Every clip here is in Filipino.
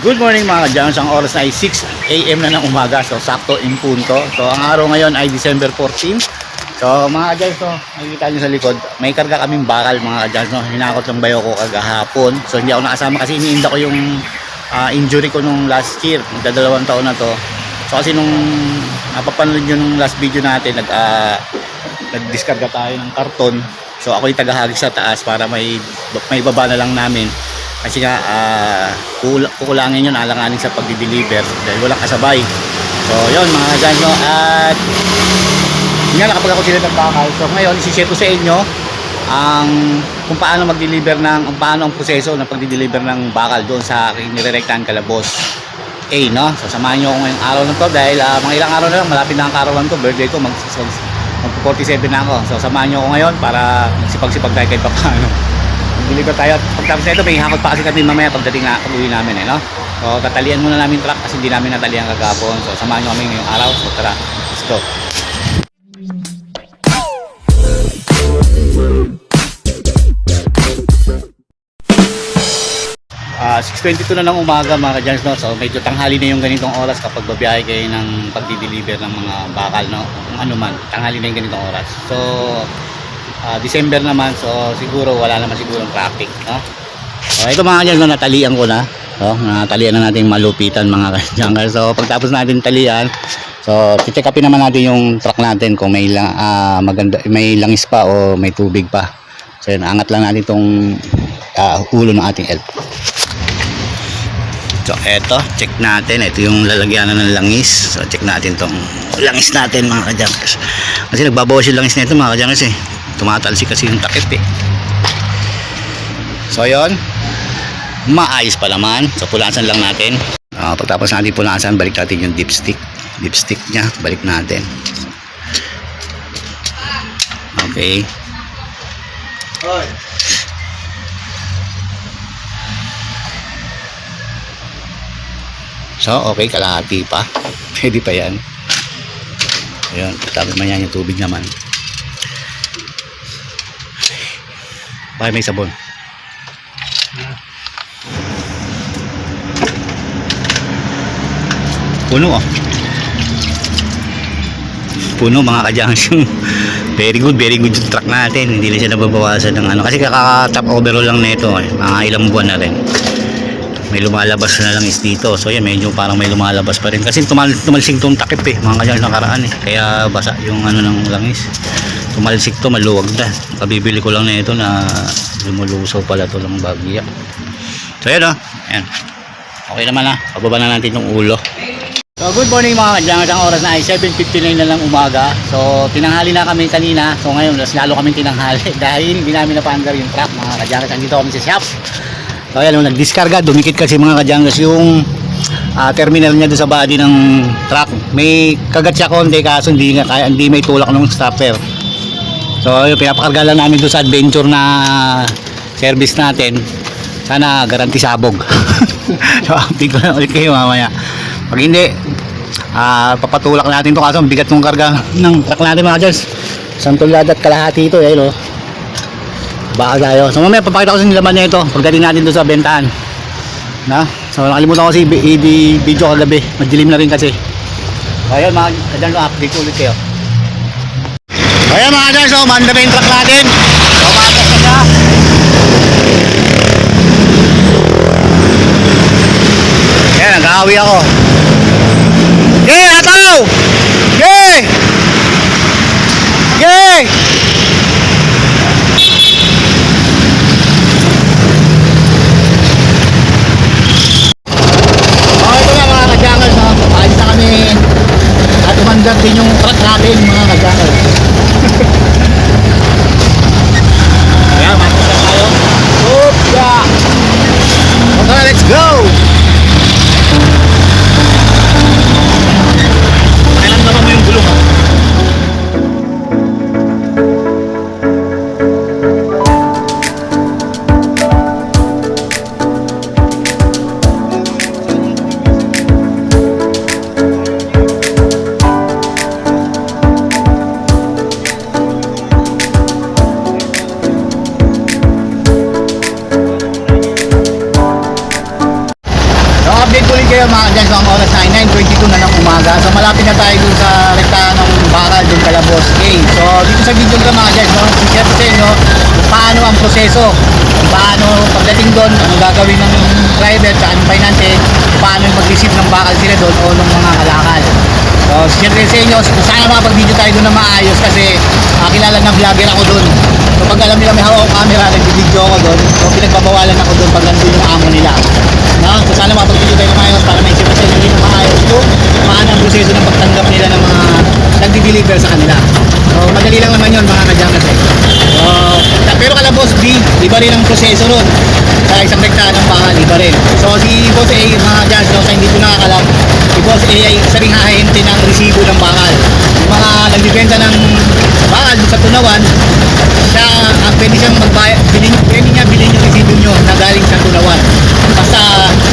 Good morning mga kadyans. Ang oras ay 6 a.m. na ng umaga. So, sakto in punto. So, ang araw ngayon ay December 14. So, mga kadyans, no, nakikita nyo sa likod, may karga kaming bakal mga kadyans. No? Hinakot lang bayo ko kagahapon. So, hindi ako nakasama kasi iniinda ko yung ah, injury ko nung last year. Magdadalawang taon na to. So, kasi nung napapanood nyo nung last video natin, nag, ah, nag-discarga tayo ng karton. So, ako yung tagahagis sa taas para may, may baba na lang namin kasi nga uh, kul- kukulangin yun alanganin sa pagdi-deliver dahil walang kasabay. So yun mga guys no at yun nga nakapag ako sila ng bakal. So ngayon isishare ko sa inyo ang kung paano mag-deliver ng kung paano ang proseso ng pagdi-deliver ng bakal doon sa aking nirerektahan kalabos A no? So samahan nyo ako ngayong araw na to dahil ah, mga ilang araw na lang malapit na ang karawan ko birthday ko mag, mag 47 na ako. So samahan nyo ako ngayon para magsipag-sipag tayo kahit paano deliver tayo. At pagtapos na ito may hakot pa kasi kami mamaya pagdating na pag uwi namin eh no? So tatalian muna namin truck kasi hindi namin natalian kagapon. So samahan nyo kami ngayong araw. So tara let's go. Ah, 6.22 na ng umaga mga kadyans no? so medyo tanghali na yung ganitong oras kapag babiyahe kayo ng pagdi-deliver ng mga bakal no? kung ano man tanghali na yung ganitong oras. So ah, December naman so siguro wala naman siguro traffic no? so ito mga kadyans no, natalian ko na no? natalian na natin malupitan mga kadyans so pagtapos natin talian so check upin naman natin yung truck natin kung may, lang, ah, maganda, may langis pa o may tubig pa so yun, angat lang natin itong ah, ulo ng ating elf So, eto, check natin. Ito yung lalagyanan ng langis. So, check natin tong langis natin mga kajankers. Kasi nagbabawas yung langis nito mga kajankers eh. Tumatalsik kasi yung takip eh. So, yon Maayos pa naman. So, pulasan lang natin. Ah, pagtapos natin pulasan, balik natin yung dipstick. Dipstick niya, balik natin. Okay. So, okay, kalahati pa. Pwede pa yan. Ayan, tapos man yan yung tubig naman. Bakit may sabon? Puno ah. Puno mga kadyans yung very good, very good yung truck natin. Hindi na siya nababawasan ng ano. Kasi kaka-top overall lang nito eh. Mga ilang buwan na rin may lumalabas na lang is dito. So yan medyo parang may lumalabas pa rin. Kasi tumal tumalsik tong takip eh mga kanyang nakaraan eh. Kaya basa yung ano ng langis. Tumalsik to maluwag na. Kabibili ko lang na ito na lumulusaw pala to ng bagya. So yan o yan. Okay naman na pababa na natin yung ulo. So good morning mga kadyangas ang oras na ay 7.59 na lang umaga. So tinanghali na kami kanina. So ngayon lalo kami tinanghali Dahil hindi namin napaandar yung truck mga kadyangas Andito kami sa shop So ayan, nung nag-discarga, dumikit kasi mga kadyangas yung ah, terminal niya doon sa body ng truck. May kagat siya konti kaso hindi, nga, kaya, hindi may tulak ng stopper. So yun, pinapakarga lang namin doon sa adventure na service natin. Sana garanti sabog. so update ko na ulit kayo mamaya. Pag hindi, ah, papatulak natin to kaso bigat ng karga ng truck natin mga kadyangas. Santulad at kalahati ito, eh, no? Baka tayo. So mamaya papakita ko sa laman na ito pagdating natin doon sa bentahan. Na? So nakalimutan ko kasi i-video kagabi. Madilim na rin kasi. Ayun mga kadyan ko update ulit kayo. Ayun mga kadyan, so manda na yung truck natin. So maatas na siya. Ayan, nag-aawi ako. Yay! Ataw! Yay! Yay! Malapit na tayo dun sa rektahan ng bakal dun kala Boss A. So dito sa video ko mga dyan, no, share ko sa inyo paano ang proseso. Paano pagdating doon, ano gagawin ng driver sa anong finance, paano mag-receive ng bakal sila doon o ng mga kalakal. So share sa inyo, sana makapag-video tayo doon na maayos kasi uh, kilala na vlogger ako doon. So pag alam nila may hawak akong camera, nag-video ako doon. So pinagbabawalan ako doon pag nandun yung amo nila. No? So sana makapag-video tayo ng maayos para may inyo din na maayos kung paano ang proseso ng pagtanggap nila ng mga nagdi-deliver sa kanila. So madali lang naman yun mga kajakas eh. So, pero kala Boss B, iba rin ang proseso nun. Sa isang rektahan ng bakal, iba rin. So si Boss A, mga kajakas, no, sa hindi ko nakakalam, si Boss A ay isa ring hahente ng resibo ng bakal. Yung mga nagbibenta ng bakal sa tunawan, siya, ang pwede siyang magbayad, bilhin, pwede niya bilhin yung resibo nyo na galing sa tunawan. Basta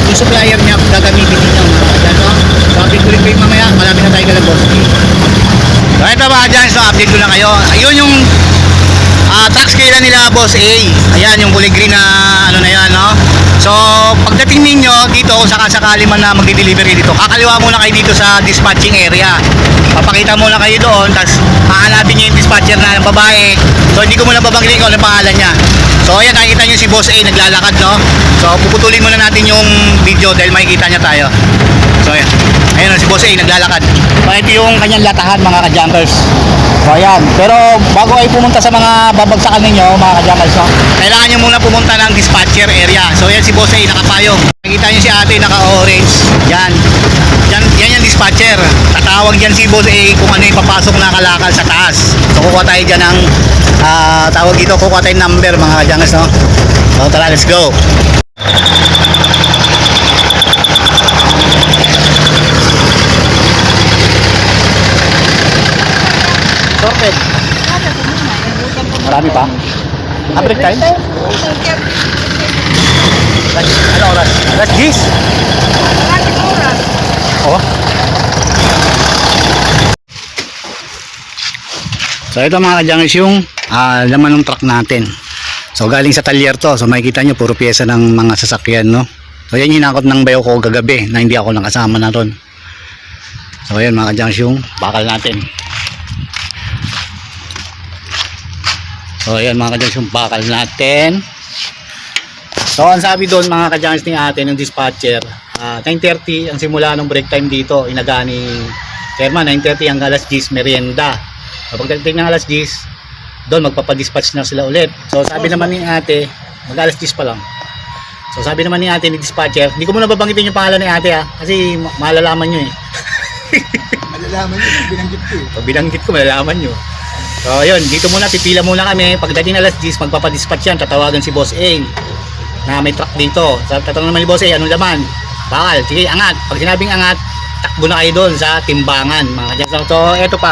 yung supplier niya gagamitin ninyo mga kajakas. No? So update ko rin kayo mamaya, malapit na tayo kala Boss B. So ito mga dyan, so update ko lang kayo. Ayun yung ah tax kailan nila boss A. Ayan yung kulay green na ano na yan, no? So, pagdating ninyo dito, kung sakasakali man na magdi-delivery dito, kakaliwa muna kayo dito sa dispatching area. Papakita muna kayo doon, tapos hahanapin nyo yung dispatcher na ng babae. So, hindi ko muna babanggitin kung ano pangalan niya. So, ayan, nakikita nyo si Boss A naglalakad, no? So, puputulin muna natin yung video dahil makikita niya tayo. So, ayan. Ayan si Boss A naglalakad. So, ito yung kanyang latahan, mga ka-jumpers. So, ayan. Pero, bago ay pumunta sa mga babagsakan ninyo, mga ka-jumpers, no? Kailangan nyo muna pumunta ng dispatcher area. So, ayan si Boss A, nakapayong. Nakikita nyo si ate, naka-orange. Yan. Yan, yan yung dispatcher. Tatawag dyan si Boss A kung ano yung papasok na kalakal sa taas. So, kukuha tayo dyan ng, ah, tawag dito, kukuha tayo number, mga ka-jumpers, no? So, tara, let's go. Sorted. Marami pa? Ah, break time? Ano oras? Alas 10? Oo. So ito mga kadyangis yung ah, laman ng truck natin. So galing sa talyer to. So makikita nyo puro pyesa ng mga sasakyan no. So yan hinakot ng bayo ko kagabi na hindi ako nakasama na ron. So ayan mga kadyangis yung bakal natin. So ayan mga kadyangis yung bakal natin. So ang sabi doon mga kadyangis ni ate ng dispatcher, ah, 9.30 ang simula ng break time dito, inaga ni Chairman, 9.30 hanggang alas 10 merienda. So pagdating ng alas 10, doon magpapadispatch na sila ulit. So sabi naman ni ate, mag alas 10 pa lang. So sabi naman ni ate ni dispatcher, hindi ko muna babanggitin yung pangalan ni ate ha, kasi ma- malalaman nyo eh. Malalaman nyo, binanggit ko eh. Pag binanggit ko, malalaman nyo. So, yun, dito muna, pipila muna kami. Pagdating alas 10, magpapadispatch yan, tatawagan si Boss A na may truck dito. So, tatanong naman ni Boss A, anong laman? Bakal, sige, angat. Pag sinabing angat, takbo na kayo doon sa timbangan, mga kadyankas. So, eto pa.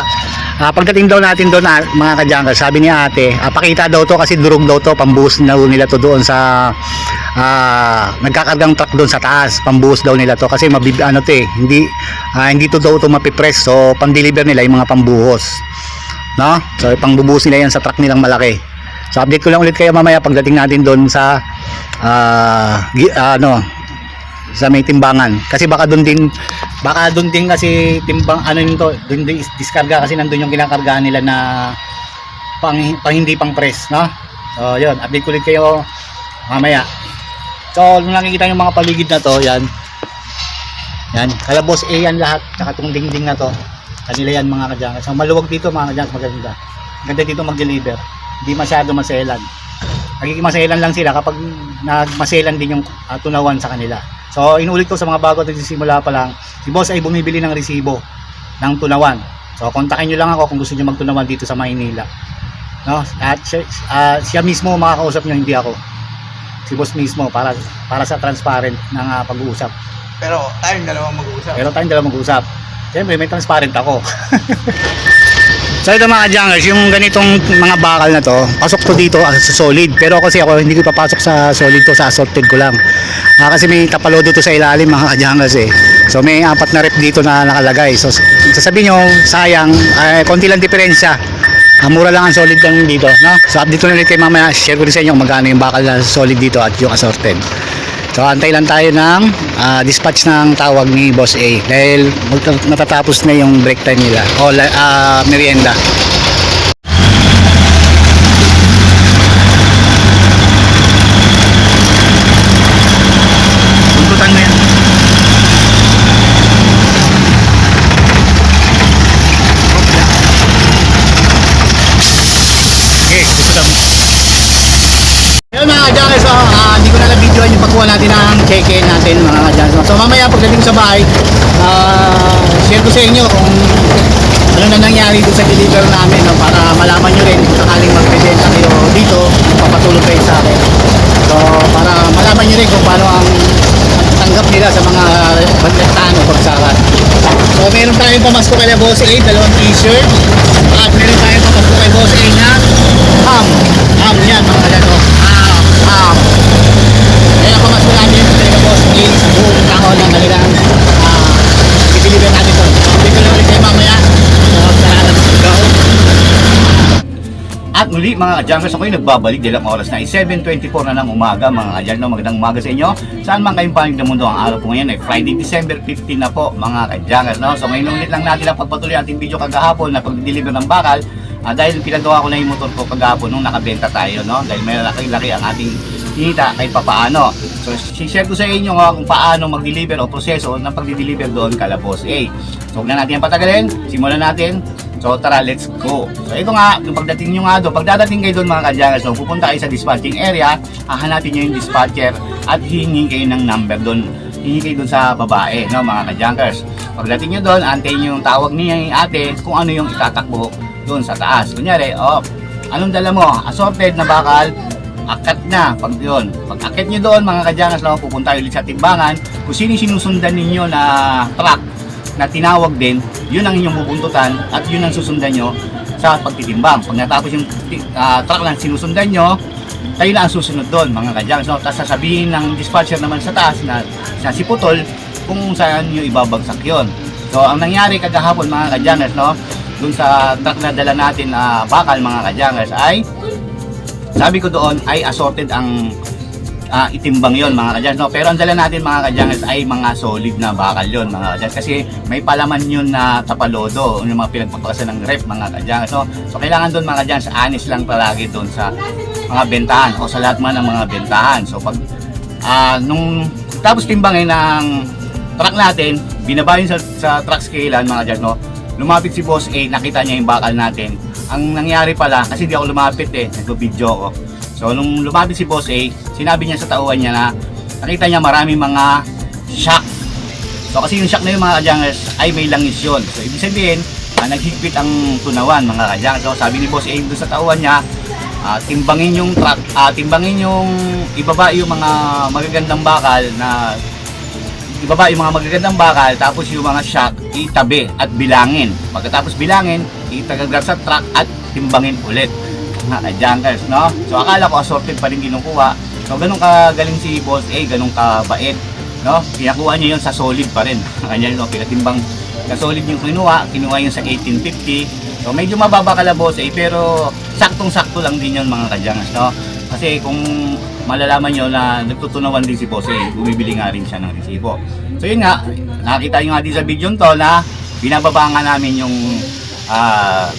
Ah, pagdating daw natin doon, ah, mga kadyankas, sabi ni ate, ah, pakita daw to kasi durog daw to, pambuhos na nila to doon sa ah, nagkakargang truck doon sa taas, pambuhos daw nila to kasi mabib ano to eh, hindi ah, hindi to daw to mapipress. So, pang-deliver nila yung mga pambuhos. No? So, pangbubuhos nila yan sa truck nilang malaki. So, update ko lang ulit kayo mamaya pagdating natin doon sa ah, gi- ano sa may timbangan. Kasi baka doon din baka doon din kasi timbang ano yun to doon din is- diskarga kasi nandun yung kinakargahan nila na pang, pang hindi pang press no? So yun update ko ulit kayo mamaya. So nung nakikita yung mga paligid na to yan. Yan kalabos A yan lahat tsaka tong dingding na to kanila yan mga kadyangas so maluwag dito mga kadyangas maganda. Ganda dito mag-deliver. Hindi masyado maselan. Nagiging maselan lang sila kapag nagmaselan din yung ah, tunawan sa kanila. So inulit ko sa mga bago at nagsisimula pa lang si boss ay bumibili ng resibo ng tunawan. So kontakin nyo lang ako kung gusto nyo magtunawan dito sa Maynila. No? At siya, ah, siya mismo makakausap nyo hindi ako. Si boss mismo para para sa transparent ng ah, pag-uusap. Pero tayong dalawang mag-uusap. pero tayong dalawa mag-usap. Siyempre, may transparent ako. so ito mga jungers, yung ganitong mga bakal na to, pasok to dito ah, sa solid. Pero kasi ako, hindi ko papasok sa solid to, sa assorted ko lang. Ah, kasi may tapalodo to sa ilalim mga jungers eh. So may apat na rep dito na nakalagay. So sasabihin nyo, sayang, eh, konti lang diferensya. Ah, mura lang ang solid lang dito, no? So update ko na ulit kay mamaya, share ko rin sa inyo kung magkano yung bakal na solid dito at yung assorted. So antay lang tayo ng ah, dispatch ng tawag ni Boss A dahil natatapos na yung break time nila o la- ah, merienda. Tuntutan mo yan. Okay, tuntutan mo. Yun mga kadyangers, so, ah, hindi ko na na-videoan yung pagkuha natin ng check-in natin mga kadyangers. So mamaya pagdating sa bahay, ah, share ko sa inyo kung ano na nangyari doon sa deliver namin no, para malaman nyo rin kung sakaling magpresenta kayo dito, papatulog kayo sa akin. So para malaman nyo rin kung paano ang tanggap nila sa mga baglataan o bagsakan. So meron tayong pamasko kay Boss A, dalawang t-shirt. At meron tayong pamasko kay Boss A na ham. Ham yan mga kalano. Ham. Ham. Kaya pamasko natin kay Boss A sa taon ng kanilang ah, i-deliver natin to. Dito na ulit kayo mamaya. So. At muli mga kadyangers, ako'y nagbabalik dahil ang oras na ay 7.24 na ng umaga mga kadyangers. No, magandang umaga sa inyo. Saan man kayong panig ng mundo, ang araw po ngayon ay Friday, December 15 na po mga kadyangers. No? So ngayon ulit lang natin ang pagpatuloy ating video kagahapon na pag-deliver ng bakal. Ah, dahil pinagawa ko na yung motor ko kagahapon nung nakabenta tayo. No? Dahil may laki-laki ang ating kita kahit papaano. So, share ko sa inyo nga kung paano mag-deliver o proseso ng pag-deliver doon kala Boss A. So, huwag na natin ang patagalin. Simulan natin. So tara, let's go. So ito nga, nung pagdating nyo nga doon, pagdadating kayo doon mga kadyangers, so pupunta kayo sa dispatching area, hahanapin nyo yung dispatcher at hihingi kayo ng number doon. Hihingi kayo doon sa babae, no, mga kadyangers. Pagdating nyo doon, antayin nyo yung tawag niya yung ate kung ano yung itatakbo doon sa taas. Kunyari, oh, anong dala mo? Assorted na bakal, akat na pag yun. Pag akit nyo doon mga kadyangers, no, pupunta ulit sa timbangan, kung sino sinusundan ninyo na truck na tinawag din, yun ang inyong bubuntutan at yun ang susundan nyo sa pagtitimbang. Pag natapos yung uh, truck na sinusundan nyo, kayo na ang susunod doon, mga kadyang. So, tapos sasabihin ng dispatcher naman sa taas na sa si Putol kung saan nyo ibabagsak yon. So, ang nangyari kagahapon mga kadyangers, no, doon sa truck na natin na bakal mga kadyangers ay sabi ko doon ay assorted ang ah, itimbang yon mga kadyans. No? Pero ang dala natin mga kadyans ay mga solid na bakal yon mga kadyans. Kasi may palaman yun na tapalodo, yung mga pinagpapakasan ng rep mga kadyans. No? So kailangan doon mga kadyans, anis lang palagi doon sa mga bentahan o sa lahat man ng mga bentahan. So pag ah, nung tapos timbangin ng truck natin, binaba yun sa, sa truck scale mga kadyans. No? Lumapit si Boss A, nakita niya yung bakal natin. Ang nangyari pala, kasi di ako lumapit eh, nag-video ako. So nung lumapit si Boss A, sinabi niya sa tauhan niya na nakita niya maraming mga shock. So kasi yung shock na yung mga kadyangers ay may langis yun. So ibig sabihin, ah, naghigpit ang tunawan mga kadyangers. So sabi ni Boss A doon sa tauhan niya, ah, timbangin yung truck, ah, timbangin yung ibaba yung mga magagandang bakal na ibaba yung mga magagandang bakal tapos yung mga shock itabi at bilangin. Pagkatapos bilangin, itagagat sa truck at timbangin ulit mga kadyangers, no? So akala ko assorted pa rin kinukuha. So ganun kagaling si Boss A, ganun kabait, no? Pinakuha niya yun sa solid pa rin. Kanya no, pinatimbang sa solid yung kinuha, kinuha yun sa 1850. So medyo mababa kala Boss A, pero saktong-sakto lang din yun mga kadyangers, no? Kasi kung malalaman nyo na nagtutunawan din si Boss bumibili nga rin siya ng resibo. So yun nga, nakita nyo nga din sa video to na binababa nga namin yung ah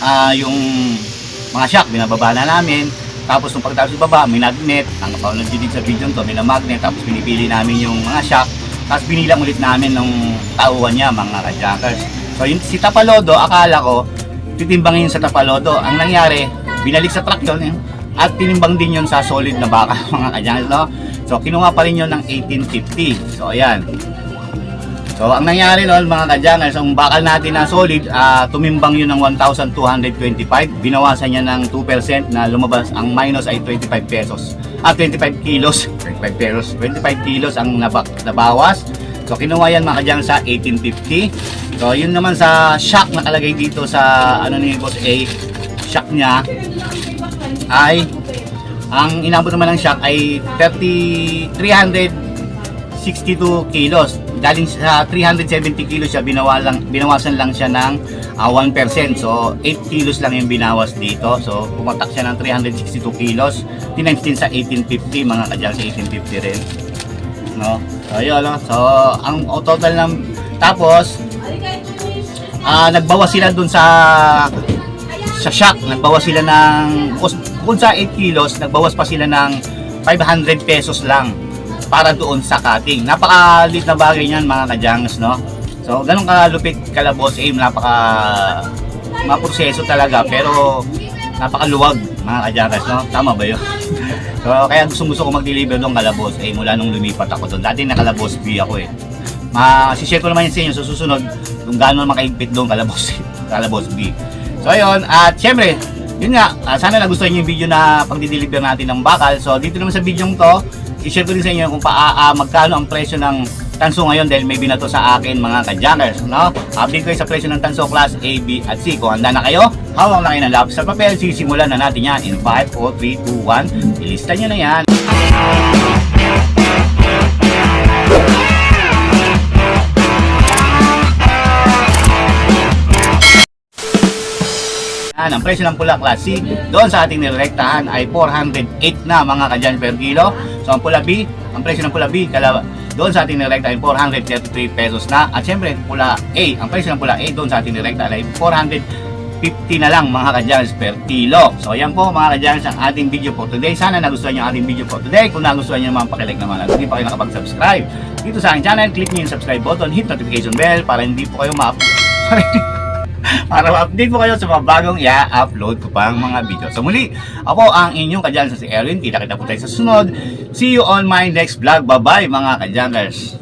ah yung mga shock, binababa na namin. Tapos nung pagtapos ibaba, may magnet. Ang kapaunan din sa video to, may na magnet. Tapos pinipili namin yung mga shock. Tapos binilang ulit namin ng tauhan niya, mga kajackers. So yung si Tapalodo, akala ko, titimbangin sa Tapalodo. Ang nangyari, binalik sa truck yun. eh. At tinimbang din yun sa solid na baka, mga kajackers. No? So kinuha pa rin yun ng 1850. So ayan. So, ang nangyari noon mga kadyangers, ang bakal natin na solid, ah, tumimbang yun ng 1,225. Binawasan niya ng 2% na lumabas, ang minus ay 25 pesos. Ah, 25 kilos. 25 pesos. 25 kilos ang nabak, nabawas. So, kinuha yan mga kadyangers sa 1850. So, yun naman sa shock nakalagay dito sa ano ni Boss A, shock niya ay ang inabot naman ng shock ay 30, 300 62 kilos. Galing sa 370 kilos siya, binawasan, binawasan lang siya ng ah, 1%. So, 8 kilos lang yung binawas dito. So, pumatak siya ng 362 kilos. Tinimes din sa 1850, mga kadyang sa 1850 rin. No? So, yun? So, ang total ng... Tapos, ah nagbawas sila dun sa sa shock, nagbawas sila ng kung sa 8 kilos, nagbawas pa sila ng 500 pesos lang para doon sa cutting. Napakalit na bagay niyan mga kajangs, no? So, ganun kalupit kalabos aim, napaka maproseso talaga, pero napakaluwag mga kajangas, no? Tama ba yun? so, kaya gusto gusto ko mag-deliver doon kalabos aim mula nung lumipat ako doon. Dati nakalabos B ako eh. Ma-share ko naman yun sa inyo sa susunod kung gaano makaigpit doon kalabos, kalabos B. So ayun, at syempre, yun nga, ah, sana nagustuhan niyo yung video na pagdi-deliver natin ng bakal. So dito naman sa video to, i-share ko din sa inyo kung pa, ah, magkano ang presyo ng tanso ngayon dahil may binato sa akin mga kajakers, no? Update ko sa presyo ng tanso class A, B, at C. Kung handa na kayo, hawak na kayo ng sa papel, sisimulan na natin yan in 5, 4, 3, 2, 1. Ilista nyo na yan. Yan, ang presyo ng pula klase doon sa ating nirektahan ay 408 na mga kadyan per kilo. So ang pula B, ang presyo ng pula B kala, doon sa ating nirektahan ay 433 pesos na. At syempre, pula A, ang presyo ng pula A doon sa ating nirektahan ay 450 na lang mga kadyans per kilo. So yan po mga kadyans ang ating video for today. Sana nagustuhan nyo ang ating video for today. Kung nagustuhan nyo naman, pakilike naman at hindi pa kayo nakapag-subscribe dito sa aking channel, click nyo yung subscribe button, hit notification bell para hindi po kayo ma para ma-update mo kayo sa mga bagong i-upload ko pang mga video. So muli, ako ang inyong kadyan sa si Erwin. Kita kita po tayo sa sunod. See you on my next vlog. Bye-bye mga kadyaners.